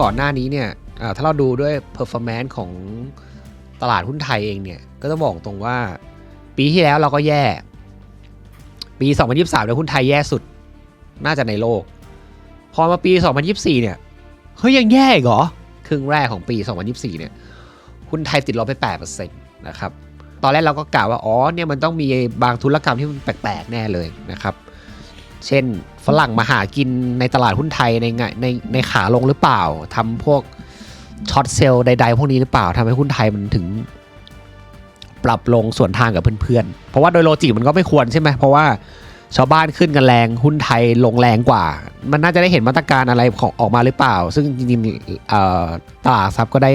ก่อนหน้านี้เนี่ยถ้าเราดูด้วย performance ของตลาดหุ้นไทยเองเนี่ย ก็ต้องบอกตรงว่า ปีที่แล้วเราก็แย่ ปี 2023เนี่ยหุ้นไทยแย่สุด น่าจะในโลก พอมาปี 2024 เนี่ย เฮ้ยยังแย่อีกเหรอ ครึ่งแรกของปี 2024 เนี่ย หุ้นไทยติดลบไป 8%นะครับ ตอนแรกเราก็กล่าวว่า อ๋อ เนี่ยมันต้องมีบางธุรกรรมที่มันแปลกๆ แน่เลยนะครับ เช่นฝรั่งมาหากินในตลาดหุ้นไทยในในในขาลงหรือเปล่าทำพวกช็อตเซลล์ใด ๆ พวกนี้หรือเปล่าทำให้หุ้นไทยมันถึง ปรับลงส่วนทางกับเพื่อนๆ เพราะว่าโดยโลจิมันก็ไม่ควรใช่ไหมเพราะว่าชาวบ้านขึ้นกันแรงหุ้นไทยลงแรงกว่า มันน่าจะได้เห็นมาตรการอะไรของออกมาหรือเปล่า ซึ่งจริงๆตลาดทรัพย์ก็ได้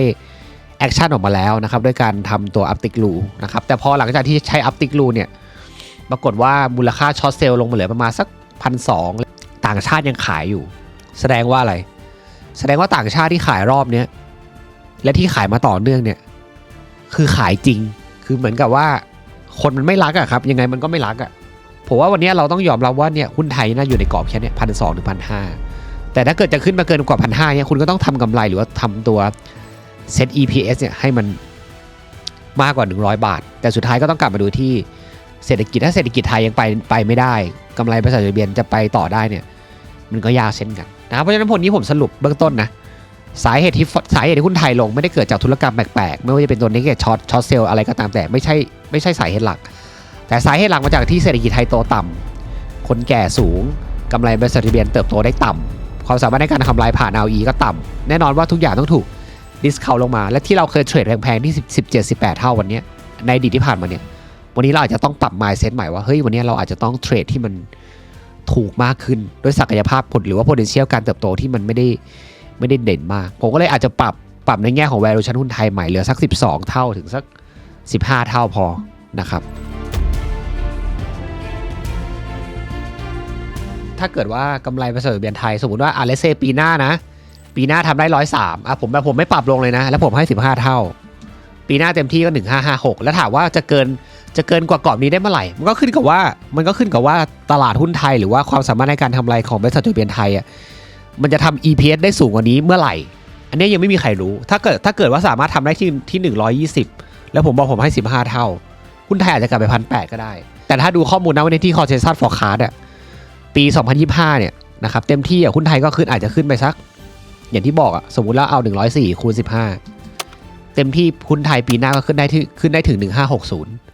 แอคชั่นออกมาแล้วนะครับด้วยการทำตัวอัพติกลูนะครับแต่พอหลังจากที่ใช้อัพติกลูเนี่ยปรากฏว่ามูลค่าช็อตเซลล์ลงมาเหลือประมาณสัก พันสองต่างชาติยังขายอยู่ แสดงว่าอะไร แสดงว่าต่างชาติที่ขายรอบเนี้ยและที่ขายมาต่อเนื่องเนี่ย คือขายจริง คือเหมือนกับว่า คนมันไม่รักอะครับ ยังไงมันก็ไม่รักอะผมว่าวันนี้เราต้องยอมรับว่าเนี่ยหุ้นไทยน่าอยู่ในกรอบแค่เนี้พันสองถึงพันห้าแต่ถ้าเกิดจะขึ้นมาเกินกว่าพันห้าเนี่ยคุณก็ต้องทำกำไรหรือว่าทำตัวเซต EPS เนี่ยให้มันมากกว่า 100 บาท แต่สุดท้ายก็ต้องกลับมาดูที่ เศรษฐกิจถ้าเศรษฐกิจไทยยังไปไปไม่ได้กำไรบริษัทจดทะเบียนจะไปต่อได้เนี่ยมันก็ยากเช่นกันนะเพราะฉะนั้นผลนี้ผมสรุปเบื้องต้นนะสาเหตุที่สาเหตุที่หุ้นไทยลงไม่ได้เกิดจากธุรกรรมแปลกๆไม่ว่าจะเป็นตัวนี้เกิดช็อตช็อตเซลอะไรก็ตามแต่ไม่ใช่ไม่ใช่สาเหตุหลัก แต่สาเหตุหลักมาจากที่เศรษฐกิจไทยโตต่ำคนแก่สูงกำไรบริษัททะเบียนเติบโตได้ต่ำความสามารถในการทำลายผ่าน LE ก็ต่ำแน่นอนว่าทุกอย่างต้องถูกดิสคาวลงมา และที่เราเคยเทรดแพงๆที่17 18 เท่าวันนี้ในอดีตที่ผ่านมาเนี่ย วันนี้เราอาจจะต้องปรับ mindset ใหม่ว่าเฮ้ยวันนี้เราอาจจะต้องเทรดที่มันถูกมากขึ้นด้วยศักยภาพผลหรือว่า potential การเติบโตที่มันไม่ได้ไม่ได้เด่นมาก ผมก็เลยอาจจะปรับปรับในแง่ของ valuation หุ้นไทยใหม่เหลือสัก 12 เท่าถึงสัก 15 เท่าพอนะครับถ้าเกิดว่ากำไรบริษัททะเบียนไทย สมมติว่าอาเลเซปีหน้านะ ปีหน้าทำได้ร้อยสามอะผมแบบผมไม่ปรับลงเลยนะ แล้วผมให้15เท่า ปีหน้าเต็มที่ก็1556แล้วถามว่าจะเกิน จะเกินกว่ากรอบนี้ได้เมื่อไหร่ มันก็ขึ้นกับว่า มันก็ขึ้นกับว่าตลาดหุ้นไทย หรือว่าความสามารถในการทำไรของบริษัทจดทะเบียนไทยอะ มันจะทำ EPS ได้สูงกว่านี้เมื่อไหร่ อันนี้ยังไม่มีใครรู้ ถ้าเกิดถ้าเกิดว่าสามารถทำได้ที่ที่ 120 แล้วผมบอกผมให้ 15 เท่า หุ้นไทยอาจจะกลับไปพันแก็ได้ แต่ถ้าดูข้อมูลนะวันนี้ที่ Consensus Forecast อะ ปี 2025 เนี่ยนะครับเต็มที่อะหุ้นไทยก็ขึ้นอาจจะขึ้นไปสัก อย่างที่บอกอะสมมุติแล้วเอา 104คูณ15 เต็มที่หุ้นไทยปีหน้าก็ขึ้นได้ที่ขึ้นได้ถึง 1560